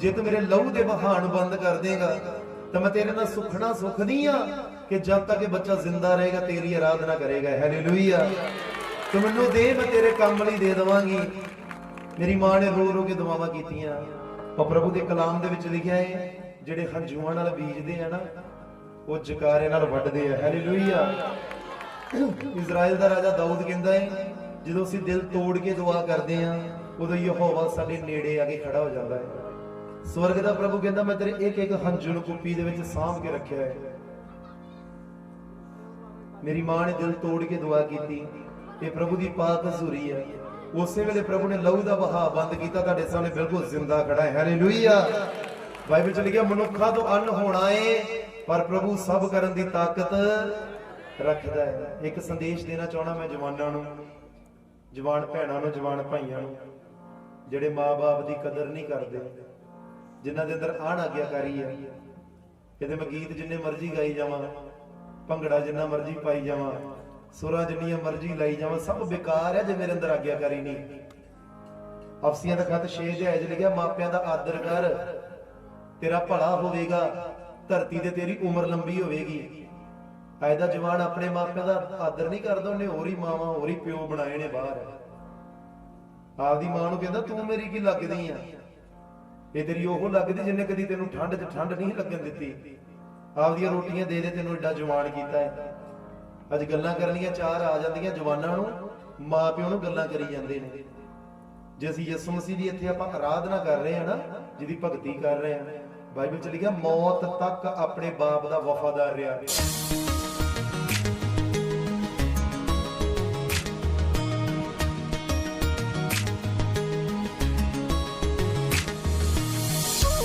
ਜੇ ਤੂੰ ਮੇਰੇ ਲਹੂ ਦੇ ਬਹਾਨ ਬੰਦ ਕਰ ਦੇਗਾ, ਤਾਂ ਮੈਂ ਤੇਰੇ ਨਾਲ ਸੁਖਣਾ ਸੁਖਦੀ ਆ ਕਿ ਜਦ ਤੱਕ ਇਹ ਬੱਚਾ ਜ਼ਿੰਦਾ ਰਹੇਗਾ, ਤੇਰੀ ਆਰਾਧਨਾ ਕਰੇਗਾ। ਹਾਲੇਲੂਇਆ ਤੂੰ ਮੈਨੂੰ ਦੇ, ਮੈਂ ਤੇਰੇ ਕੰਮ ਲਈ ਦੇ ਦਵਾਂਗੀ। ਮੇਰੀ ਮਾਂ ਨੇ ਰੋ ਰੋ ਕੇ ਦੁਆਵਾਂ ਕੀਤੀਆਂ। ਉਹ ਪ੍ਰਭੂ ਦੇ ਕਲਾਮ ਦੇ ਵਿੱਚ ਲਿਖਿਆ ਹੈ, ਜਿਹੜੇ ਹੰਝੂਆਂ ਨਾਲ ਬੀਜਦੇ ਆ ਨਾ, ਉਹ ਜਕਾਰੇ ਨਾਲ ਵੱਢਦੇ ਆ। ਹਾਲੇਲੂਇਆ ਇਜ਼ਰਾਈਲ ਦਾ ਰਾਜਾ ਦਾਊਦ ਕਹਿੰਦਾ ਹੈ, ਜਦੋਂ ਅਸੀਂ ਦਿਲ ਤੋੜ ਕੇ ਦੁਆ ਕਰਦੇ ਆ ਉਦੋਂ ਯਹੋਵਾ ਸਾਡੇ ਨੇੜੇ ਆ ਕੇ ਖੜਾ ਹੋ ਜਾਂਦਾ ਹੈ। ਸਵਰਗ ਦਾ ਪ੍ਰਭੂ ਕਹਿੰਦਾ, ਮੈਂ ਤੇਰੇ ਇੱਕ ਇੱਕ ਹੰਝੂ ਨੂੰ ਕੁੱਪੀ ਦੇ ਵਿੱਚ ਸਾਂਭ ਕੇ ਰੱਖਿਆ ਹੈ। ਮੇਰੀ ਮਾਂ ਨੇ ਦਿਲ ਤੋੜ ਕੇ ਦੁਆ ਕੀਤੀ ਇਹ ਪ੍ਰਭੂ ਦੀ ਪਾਕ ਹਜ਼ੂਰੀ ਹੈ। ਉਸੇ ਵੇਲੇ ਪ੍ਰਭੂ ਨੇ ਲਹੂ ਦਾ ਵਹਾਅ ਬੰਦ ਕੀਤਾ, ਤੁਹਾਡੇ ਸਾਹਮਣੇ ਬਿਲਕੁਲ ਜ਼ਿੰਦਾ ਖੜਾ ਹੈ। ਹਾਲੇਲੂਇਆ! ਬਾਈਬਲ ਚ ਲਿਖਿਆ, ਮਨੁੱਖਾਂ ਤੋਂ ਅੰਨ ਹੋਣਾ ਏ ਪਰ ਪ੍ਰਭੂ ਸਭ ਕਰਨ ਦੀ ਤਾਕਤ ਰੱਖਦਾ ਹੈ। ਇੱਕ ਸੰਦੇਸ਼ ਦੇਣਾ ਚਾਹਣਾ ਮੈਂ ਜਵਾਨਾਂ ਨੂੰ, ਜਵਾਨ ਭੈਣਾਂ ਨੂੰ, ਜਵਾਨ ਭਾਈਆਂ ਨੂੰ, ਜਿਹੜੇ ਮਾਪੇ ਦੀ ਕਦਰ ਨਹੀਂ ਕਰਦੇ। ਜਿਨ੍ਹਾਂ ਦੇ ਅੰਦਰ ਆਣ ਆਗਿਆਕਾਰੀ ਹੈ ਇਹਦੇ ਮੈਂ ਗੀਤ ਜਿੰਨੇ ਮਰਜ਼ੀ ਗਾਈ ਜਾਵਾਂ, ਭੰਗੜਾ ਜਿੰਨਾ ਮਰਜ਼ੀ ਪਾਈ ਜਾਵਾਂ, ਸੁਰਾਂ ਜਿੰਨੀਆਂ ਮਰਜ਼ੀ ਲਾਈ ਜਾਵਾਂ, ਸਭ ਬੇਕਾਰ ਹੈ ਜੇ ਮੇਰੇ ਅੰਦਰ ਆਗਿਆਕਾਰੀ ਨਹੀਂ। ਅਫਸੀਆਂ ਦਾ ਖਤ 6 ਅਧਿਆਇ 'ਚ ਲਿਖਿਆ, ਮਾਪਿਆਂ ਦਾ ਆਦਰ ਕਰ, ਤੇਰਾ ਭਲਾ ਹੋਵੇਗਾ, ਧਰਤੀ ਤੇ ਤੇਰੀ ਉਮਰ ਲੰਬੀ ਹੋਵੇਗੀ। ਅੱਜ ਦਾ ਜਵਾਨ ਆਪਣੇ ਮਾਪਿਆਂ ਦਾ ਆਦਰ ਨਹੀਂ ਕਰਦਾ, ਉਹਨੇ ਹੋਰ ਹੀ ਮਾਵਾਂ, ਹੋਰ ਹੀ ਪਿਓ ਬਣਾਏ ਨੇ ਬਾਹਰ। ਆਪਦੀ ਮਾਂ ਨੂੰ ਕਹਿੰਦਾ, ਤੂੰ ਮੇਰੀ ਕੀ ਲੱਗਦੀ ਆ? ਇਹ ਤੇਰੀ ਉਹ ਲੱਗਦੀ ਜਿੰਨੇ ਕਦੀ ਤੈਨੂੰ ਠੰਡ 'ਚ ਠੰਡ ਨਹੀਂ ਲੱਗਣ ਦਿੱਤੀ। ਆਪਦੀਆਂ ਰੋਟੀਆਂ ਦੇ ਦੇ ਤੈਨੂੰ ਏਡਾ ਜਵਾਨ ਕੀਤਾ ਹੈ। ਅੱਜ ਗੱਲਾਂ ਕਰਨੀਆਂ ਚਾਰ ਆ ਜਾਂਦੀਆਂ ਜਵਾਨਾਂ ਨੂੰ ਮਾਂ ਪਿਓ ਨੂੰ ਗੱਲਾਂ ਕਰੀ ਜਾਂਦੇ ਨੇ। ਜੇ ਅਸੀਂ ਯਿਸੂ ਮਸੀਹ ਦੀ ਇੱਥੇ ਆਪਾਂ ਆਰਾਧਨਾ ਕਰ ਰਹੇ ਹਾਂ ਨਾ, ਜਿਹਦੀ ਭਗਤੀ ਕਰ ਰਹੇ ਹਾਂ, ਬਾਈਬਲ ਚ ਲਿਖਿਆ, ਮੌਤ ਤੱਕ ਆਪਣੇ ਬਾਪ ਦਾ ਵਫਾਦਾਰ ਰਿਹਾ।